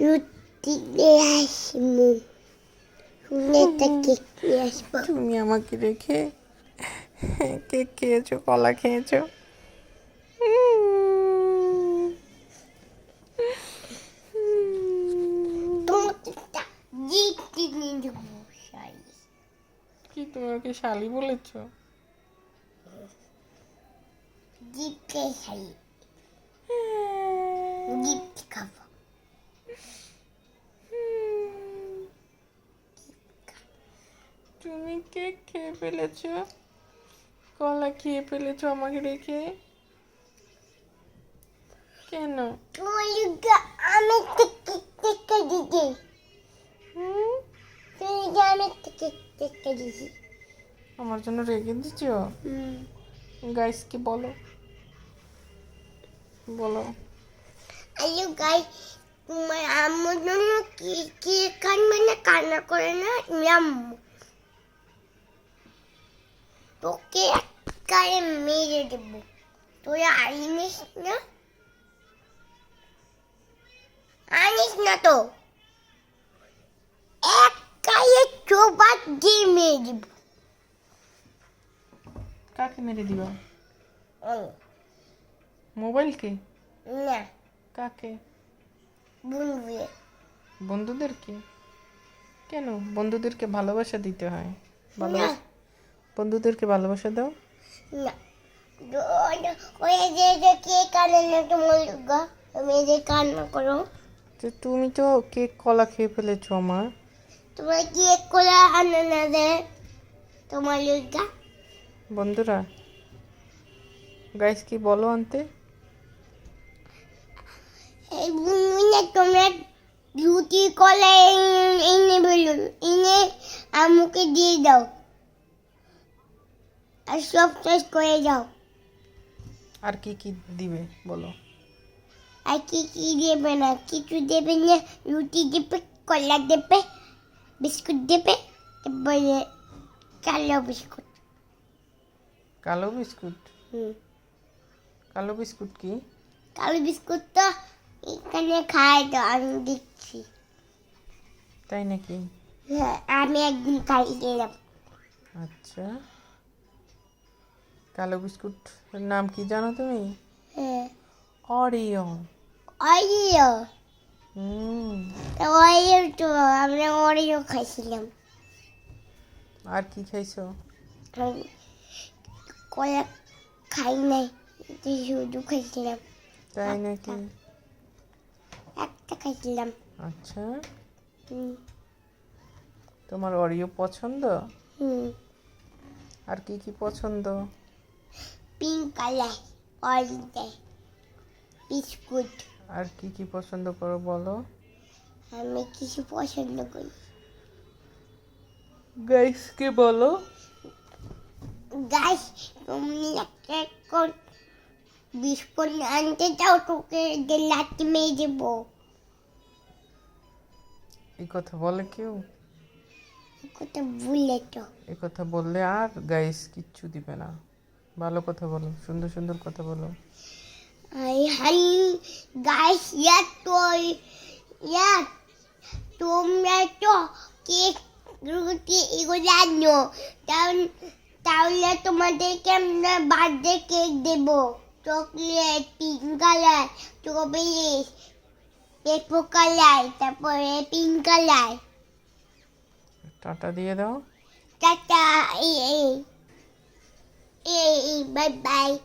নিয়ে আসব। কেক নিয়ে আসব। তুমি আমাকে রেখে কেক খেয়েছো কলা খেয়েছো। তোমাকে কি তুমি আমাকে শালি। বলেছ? গিফটে শাড়ি গিফট খাব। তুমি কেক খেয়ে ফেলেছ? কলা খেয়ে ফেলেছ আমাকে রেখে? কেন? আমি দিদি হুম? আমি দিদি আমার জন্য রেখে দিচ্ছ গাইস কি বলো? বলো। হ্যালো গাই তোমার আম্মুর জন্য কি কি কানবে না কান্না করে না? আমি আম্মু। তোকে একবারে মেরে দেবো। তোরা আনিস না? আনিস না তো। এক গায়ে চোবাত দিয়ে মেরে দেবো। কাকে মেরে দিবা? মোবাইলকে না। কাকে? বুনবুয়ে বন্ধুদেরকে কেন? বন্ধুদেরকে ভালোবাসা দিতে হয়। ভালোবাসা বন্ধুদেরকে ভালোবাসা দাও। না। ওই যে যে কে কানে না তোমার গা তুমি যে কান্না করো। যে তুমি তো কেক কলা খেয়ে ফেলেছো আমার। তোমার কেক কোলা আনে না দে তোমার গা বন্ধুরা গাইস কি বলো আনতে এই বুনুনে তোমরা রুটি কলা এনে- এনে বলুন এনে আমুকে দিয়ে দাও। আর সব শেষ করে যাও। আর কি কি দিবে বলো? আর কি কি দেবে না? কিছু দেবে না রুটি দেবে কলা দেবে বিস্কুট দেবে তারপরে কালো বিস্কুট। কালো বিস্কুট? হুম। কালো বিস্কুট কি? কালো বিস্কুটটা এখানে খাই তো আমি দিচ্ছি। তাই নাকি? হ্যাঁ আমি একদিন খাইছিলাম আচ্ছা। কালো বিস্কুট নাম কি জানো তুমি? হ্যাঁ। অরিও অরিও হুম। তো অরিও তো আমরা অরিও খাইছিলাম। আর কি খাইছো? কলা খাই নাই শুধু খাইছিলাম। তাই নাকি? একটা খাইছিলাম। আচ্ছা। তোমার অরিও পছন্দ? হুম। আর কি কি পছন্দ? Pink colour orange. বিস্কুট। আর কি কি পছন্দ করো বলো? আমি কিছু পছন্দ করি। গাইসকে বলো? গাছ তুমি একটা বিস্কুট আনতে চাও তোকে লাঠি মেরে দেবো। এই কথা বলে কেউ? কোথাও ভুলে তো। এই কথা বললে আর গাইস কিচ্ছু দিবে না। ভালো কথা বলো সুন্দর সুন্দর কথা বলো। আই হাই গাইস ইয়া তো ইয়া তোমরা তো কেক রুটি এগুলো জানো তাহলে তাহলে তোমাদেরকে আমরা বার্থডে কেক দেবো। চকলেট পিঙ্ক কালার স্ট্রবেরি পেপো কালার তারপরে পিঙ্ক কালার টাটা দিয়ে দাও। টাটা এই এই। Bye bye.